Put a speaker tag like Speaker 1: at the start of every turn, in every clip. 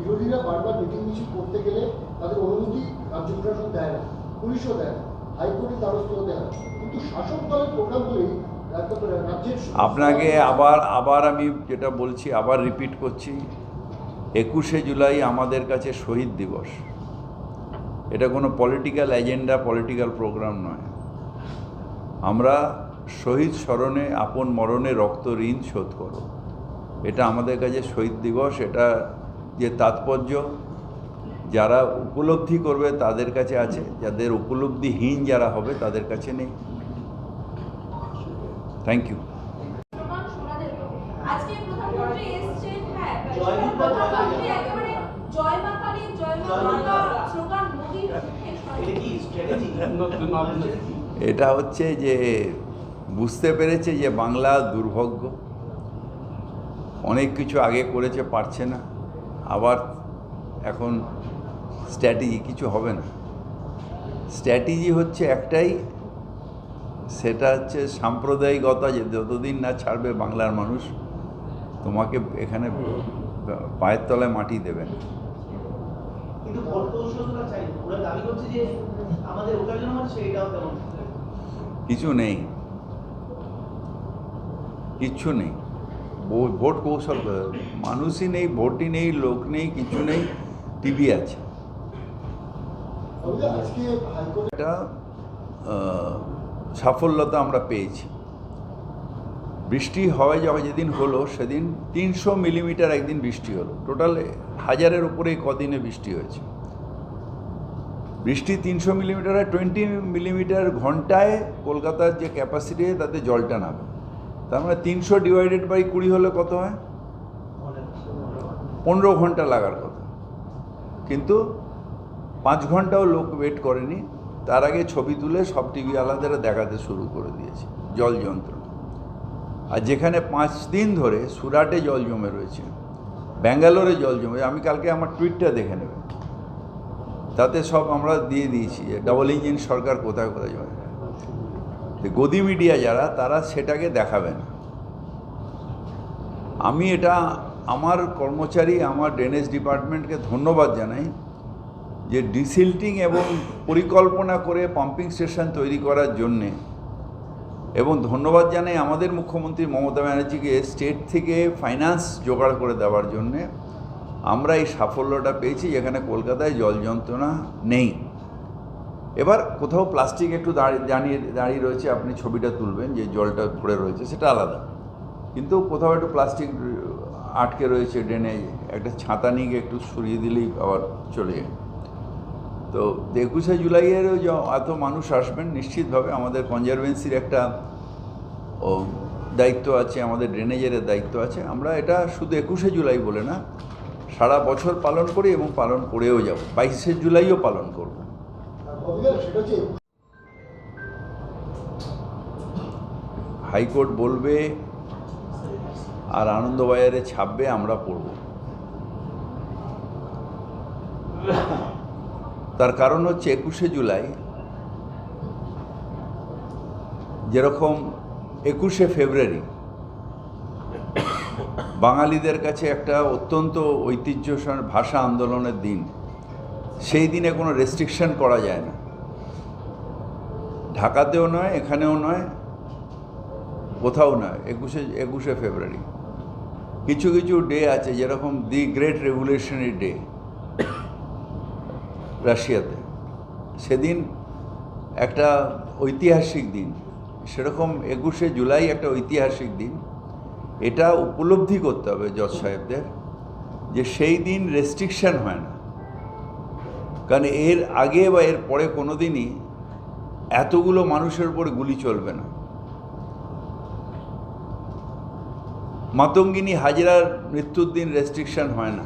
Speaker 1: বিরোধীরা বারবার মিটিং মিছিল করতে গেলে তাদের অনুমতি রাজ্য প্রশাসন দেয় না, পুলিশও দেয় না, হাইকোর্টের দ্বারস্থ হতে হয় কিন্তু শাসক দলের প্রোগ্রামগুলি
Speaker 2: আপনাকে আবার আবার আমি যেটা বলছি, আবার রিপিট করছি। একুশে জুলাই আমাদের কাছে শহীদ দিবস। এটা কোনো পলিটিক্যাল এজেন্ডা পলিটিক্যাল প্রোগ্রাম নয়। আমরা শহীদ স্মরণে, আপন মরণে রক্ত ঋণ শোধ করো এটা আমাদের কাছে শহীদ দিবস, এটা যে তাৎপর্য যারা উপলব্ধি করবে তাদের কাছে আছে যাদের উপলব্ধিহীন যারা হবে তাদের কাছে নেই। থ্যাংক ইউ
Speaker 3: হ্যাঁ,
Speaker 4: এটা
Speaker 2: হচ্ছে যে বুঝতে পেরেছে যে বাংলা দুর্ভাগ্য। অনেক কিছু আগে করেছে পারছে না। আবার এখন স্ট্র্যাটেজি কিছু হবে না। স্ট্র্যাটেজি হচ্ছে একটাই সেটা হচ্ছে সাম্প্রদায়িকতা যে যতদিন না ছাড়বে বাংলার মানুষ তোমাকে এখানে পায়ের তলায় মাটি দেবে না। কিছু নেই। কিচ্ছু নেই। ভোট কৌশল? মানুষই নেই ভোটই নেই লোক নেই কিছু নেই টিভি আছে। একটা সাফল্যতা আমরা পেয়েছি। বৃষ্টি হয় যখন যেদিন হলো সেদিন তিনশো মিলিমিটার একদিন বৃষ্টি হলো। টোটাল হাজারের উপরে কদিনে বৃষ্টি হয়েছে। বৃষ্টি তিনশো মিলিমিটার টোয়েন্টি মিলিমিটার ঘন্টায় কলকাতার যে ক্যাপাসিটি তাতে জলটা নামে। তার মানে তিনশো ডিভাইডেড বাই কুড়ি হলে কত হয়? পনেরো ঘণ্টা লাগার কথা। কিন্তু পাঁচ ঘন্টাও লোক ওয়েট করেনি। তার আগে ছবি তুলে সব টিভি আলাদারা দেখাতে শুরু করে দিয়েছে, জল যন্ত্রণা। আর যেখানে পাঁচ দিন ধরে সুরাটে জল জমে রয়েছে, ব্যাঙ্গালোরে জল জমে, আমি কালকে আমার টুইটটা দেখে নেবে তাতে সব আমরা দিয়ে দিয়েছি ডবল ইঞ্জিন সরকার কোথায় কোথায় জমে। গদি মিডিয়া যারা, তারা সেটাকে দেখাবেন। আমি এটা আমার কর্মচারী, আমার ড্রেনেজ ডিপার্টমেন্টকে ধন্যবাদ জানাই যে ডিসিল্টিং এবং পরিকল্পনা করে পাম্পিং স্টেশন তৈরি করার জন্যে এবং ধন্যবাদ জানাই আমাদের মুখ্যমন্ত্রী মমতা ব্যানার্জিকে স্টেট থেকে ফাইন্যান্স জোগাড় করে দেওয়ার জন্যে। আমরা এই সাফল্যটা পেয়েছি, যেখানে কলকাতায় জল যন্ত্রণা নেই। এবার কোথাও প্লাস্টিক একটু দাঁড়িয়ে দাঁড়িয়ে রয়েছে, আপনি ছবিটা তুলবেন, যে জলটা পড়ে রয়েছে, সেটা আলাদা। কিন্তু কোথাও একটু প্লাস্টিক আটকে রয়েছে, ড্রেনে, একটা ছাতা নিয়ে একটু সরিয়ে দিলেই আবার চলে যায়। তো একুশে জুলাইয়েরও যে এত মানুষ আসবেন, নিশ্চিতভাবে আমাদের কনজারভেন্সির একটা দায়িত্ব আছে, আমাদের ড্রেনেজের দায়িত্ব আছে। আমরা এটা শুধু একুশে জুলাই বলে না, সারা বছর পালন করি এবং পালন করেও যাব। বাইশে জুলাইও পালন করব। হাইকোর্ট বলবে আর আনন্দবাজারে ছাপবে, আমরা পড়ব। তার কারণ হচ্ছে একুশে জুলাই, যেরকম একুশে ফেব্রুয়ারি, বাঙালিদের কাছে একটা অত্যন্ত ঐতিহ্য ভাষা আন্দোলনের দিন। সেই দিনে কোনো রেস্ট্রিকশন করা যায় না। ঢাকাতেও নয়, এখানেও নয়, কোথাও নয়, একুশে একুশে ফেব্রুয়ারি। কিছু কিছু ডে আছে, যেরকম দি গ্রেট রেভলিউশনারি ডে রাশিয়াতে। সেদিন একটা ঐতিহাসিক দিন, সেরকম একুশে জুলাই একটা ঐতিহাসিক দিন। এটা উপলব্ধি করতে হবে জজ সাহেবদের, যে সেই দিন রেস্ট্রিকশান হয় না। কারণ এর আগে বা এর পরে কোনো দিনই এতগুলো মানুষের উপরে গুলি চলবে না। মাতঙ্গিনী হাজরার মৃত্যুর দিন রেস্ট্রিকশন হয় না।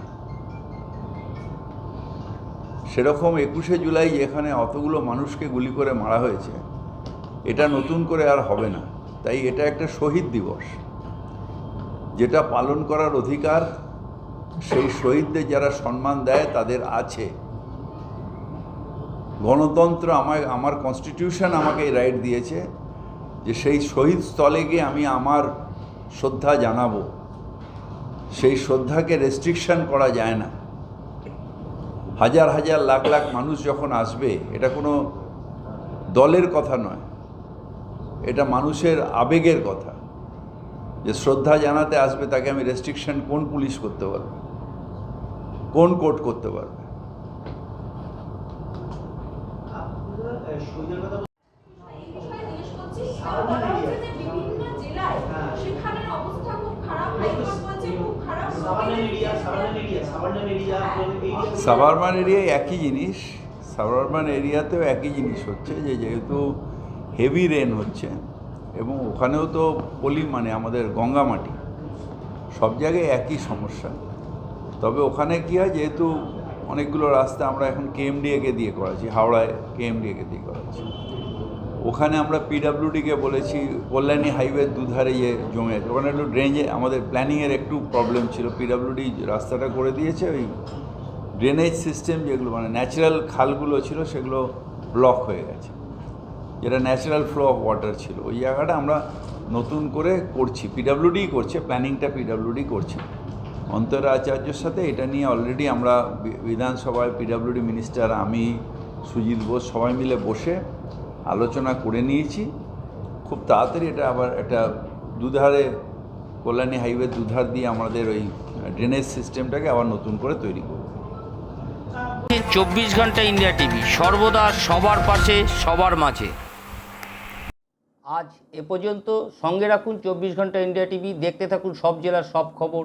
Speaker 2: সেরকম একুশে জুলাই যেখানে অতগুলো মানুষকে গুলি করে মারা হয়েছে, এটা নতুন করে আর হবে না। তাই এটা একটা শহীদ দিবস। যেটা পালন করার অধিকার, সেই শহীদদের যারা সম্মান দেয়, তাদের আছে। গণতন্ত্র আমায়, আমার কনস্টিটিউশন আমাকে এই রাইট দিয়েছে যে সেই শহীদ স্থলে গিয়ে আমি আমার শ্রদ্ধা জানাব। সেই শ্রদ্ধাকে রেস্ট্রিকশন করা যায় না। হাজার হাজার, লাখ লাখ মানুষ যখন আসবে, এটা কোনো দলের কথা নয়। এটা মানুষের আবেগের কথা। যে শ্রদ্ধা জানাতে আসবে, তাকে আমি রেস্ট্রিকশন কোন পুলিশ করতে পারবে? কোন কোর্ট করতে পারবে? সাবারমান এরিয়ায় একই জিনিস। সাবারমান এরিয়াতেও একই জিনিস হচ্ছে যে যেহেতু হেভি রেন হচ্ছে এবং ওখানেও তো পলি মানে আমাদের গঙ্গা মাটি সব জায়গায় একই সমস্যা। তবে ওখানে কী হয় যেহেতু অনেকগুলো রাস্তা আমরা এখন কেএমডিএকে দিয়ে করাচ্ছি, হাওড়ায় কেএমডিএকে দিয়ে করাচ্ছি। ওখানে আমরা পিডাব্লিউডিকে বলেছি, কল্যাণী হাইওয়ের দুধারে ইয়ে জমে আছে। ওখানে একটু ড্রেনেজে আমাদের প্ল্যানিংয়ের একটু প্রবলেম ছিল। পিডাব্লিউডি রাস্তাটা করে দিয়েছে, ওই ড্রেনেজ সিস্টেম যেগুলো মানে ন্যাচারাল খালগুলো ছিল, সেগুলো ব্লক হয়ে গেছে। যেটা ন্যাচারাল ফ্লো অফ ওয়াটার ছিল। ওই জায়গাটা আমরা নতুন করে করছি। পিডাব্লিউডি করছে প্ল্যানিংটা পিডাব্লিউডি করছে। অন্তরা আচার্যর সাথে এটা নিয়ে অলরেডি আমরা বিধানসভায় পিডাব্লিউডি মিনিস্টার আমি সুজিত বোস সবাই মিলে বসে আলোচনা করে নিয়েছি। খুব তাড়াতাড়ি এটা আবার একটা দুধারে কল্যাণী হাইওয়ে দুধার দিয়ে আমাদের ওই ড্রেনেজ সিস্টেমটাকে আবার নতুন করে তৈরি করব।
Speaker 5: চব্বিশ ঘণ্টা ইন্ডিয়া টিভি সর্বদা সবার পাশে সবার মাঝে। আজ এ পর্যন্ত সঙ্গে রাখুন চব্বিশ ঘণ্টা ইন্ডিয়া টিভি দেখতে থাকুন সব জেলার সব খবর।